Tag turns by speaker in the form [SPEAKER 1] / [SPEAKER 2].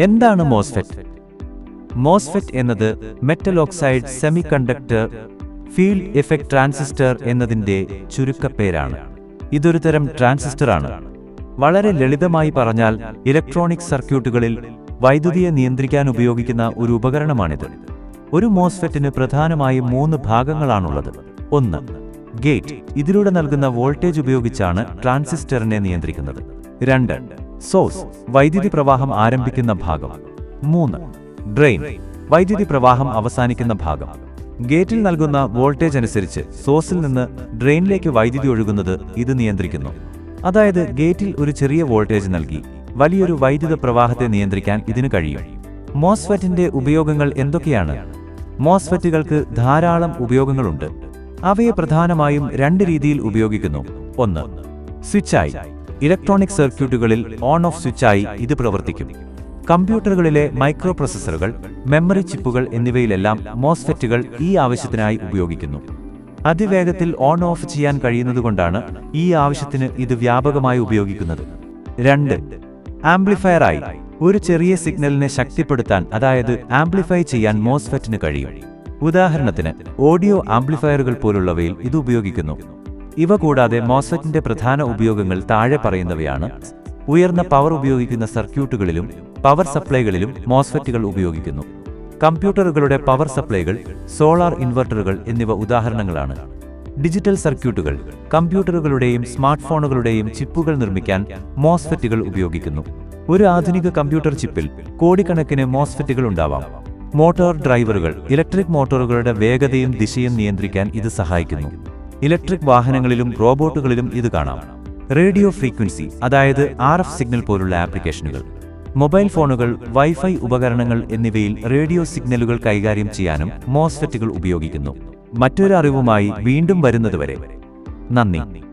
[SPEAKER 1] എന്താണ് MOSFET? MOSFET എന്നത് metal oxide semiconductor field effect transistor എന്നതിന്റെ ചുരുക്കപ്പേരാണ്. ഇതൊരു തരം ട്രാൻസിസ്റ്ററാണ്. വളരെ ലളിതമായി പറഞ്ഞാൽ ഇലക്ട്രോണിക് സർക്യൂട്ടുകളിൽ വൈദ്യുതിയെ നിയന്ത്രിക്കാൻ ഉപയോഗിക്കുന്ന ഒരു ഉപകരണമാണിത്. ഒരു മോസ്ഫെറ്റിന് പ്രധാനമായും മൂന്ന് ഭാഗങ്ങളാണുള്ളത്. ഒന്ന് ഗേറ്റ്. ഇതിലൂടെ നൽകുന്ന വോൾട്ടേജ് ഉപയോഗിച്ചാണ് ട്രാൻസിസ്റ്ററിനെ നിയന്ത്രിക്കുന്നത്. രണ്ട് സോഴ്സ് വൈദ്യുതി പ്രവാഹം ആരംഭിക്കുന്ന ഭാഗം. മൂന്ന് ഡ്രെയിൻ വൈദ്യുതി പ്രവാഹം അവസാനിക്കുന്ന ഭാഗം. ഗേറ്റിൽ നൽകുന്ന വോൾട്ടേജ് അനുസരിച്ച് സോഴ്സിൽ നിന്ന് ഡ്രെയിനിലേക്ക് വൈദ്യുതി ഒഴുകുന്നത് ഇത് നിയന്ത്രിക്കുന്നു. അതായത് ഗേറ്റിൽ ഒരു ചെറിയ വോൾട്ടേജ് നൽകി വലിയൊരു വൈദ്യുത പ്രവാഹത്തെ നിയന്ത്രിക്കാൻ ഇതിന് കഴിയും. മോസ്ഫെറ്റിന്റെ ഉപയോഗങ്ങൾ എന്തൊക്കെയാണ്? മോസ്ഫെറ്റുകൾക്ക് ധാരാളം ഉപയോഗങ്ങളുണ്ട്. അവയെ പ്രധാനമായും രണ്ട് രീതിയിൽ ഉപയോഗിക്കുന്നു. ഒന്ന് സ്വിച്ചായി. ഇലക്ട്രോണിക് സർക്യൂട്ടുകളിൽ ഓൺ ഓഫ് സ്വിച്ചായി ഇത് പ്രവർത്തിക്കും. കമ്പ്യൂട്ടറുകളിലെ മൈക്രോ പ്രോസസ്സറുകൾ മെമ്മറി ചിപ്പുകൾ എന്നിവയിലെല്ലാം മോസ്ഫെറ്റുകൾ ഈ ആവശ്യത്തിനായി ഉപയോഗിക്കുന്നു. അതിവേഗത്തിൽ ഓൺ ഓഫ് ചെയ്യാൻ കഴിയുന്നതുകൊണ്ടാണ് ഈ ആവശ്യത്തിന് ഇത് വ്യാപകമായി ഉപയോഗിക്കുന്നത്. രണ്ട് ആംപ്ലിഫയറായി ഒരു ചെറിയ സിഗ്നലിനെ ശക്തിപ്പെടുത്താൻ അതായത് ആംപ്ലിഫൈ ചെയ്യാൻ മോസ്ഫെറ്റിന് കഴിയും. ഉദാഹരണത്തിന് ഓഡിയോ ആംപ്ലിഫയറുകൾ പോലുള്ളവയിൽ ഇത് ഉപയോഗിക്കുന്നു. ഇവ കൂടാതെ മോസ്ഫെറ്റിന്റെ പ്രധാന ഉപയോഗങ്ങൾ താഴെ പറയുന്നവയാണ്. ഉയർന്ന പവർ ഉപയോഗിക്കുന്ന സർക്യൂട്ടുകളിലും പവർ സപ്ലൈകളിലും മോസ്ഫെറ്റുകൾ ഉപയോഗിക്കുന്നു. കമ്പ്യൂട്ടറുകളുടെ പവർ സപ്ലൈകൾ സോളാർ ഇൻവെർട്ടറുകൾ എന്നിവ ഉദാഹരണങ്ങളാണ്. ഡിജിറ്റൽ സർക്യൂട്ടുകൾ കമ്പ്യൂട്ടറുകളുടെയും സ്മാർട്ട് ഫോണുകളുടെയും ചിപ്പുകൾ നിർമ്മിക്കാൻ മോസ്ഫെറ്റുകൾ ഉപയോഗിക്കുന്നു. ഒരു ആധുനിക കമ്പ്യൂട്ടർ ചിപ്പിൽ കോടിക്കണക്കിന് മോസ്ഫെറ്റുകൾ ഉണ്ടാവാം. മോട്ടോർ ഡ്രൈവറുകൾ ഇലക്ട്രിക് മോട്ടോറുകളുടെ വേഗതയും ദിശയും നിയന്ത്രിക്കാൻ ഇത് സഹായിക്കുന്നു. ഇലക്ട്രിക് വാഹനങ്ങളിലും റോബോട്ടുകളിലും ഇത് കാണാം. റേഡിയോ ഫ്രീക്വൻസി അതായത് ആർ എഫ് സിഗ്നൽ പോലുള്ള ആപ്ലിക്കേഷനുകൾ. മൊബൈൽ ഫോണുകൾ വൈഫൈ ഉപകരണങ്ങൾ എന്നിവയിൽ റേഡിയോ സിഗ്നലുകൾ കൈകാര്യം ചെയ്യാനും മോസ്ഫെറ്റുകൾ ഉപയോഗിക്കുന്നു. മറ്റൊരു അറിവുമായി വീണ്ടും വരുന്നതുവരെ. നന്ദി.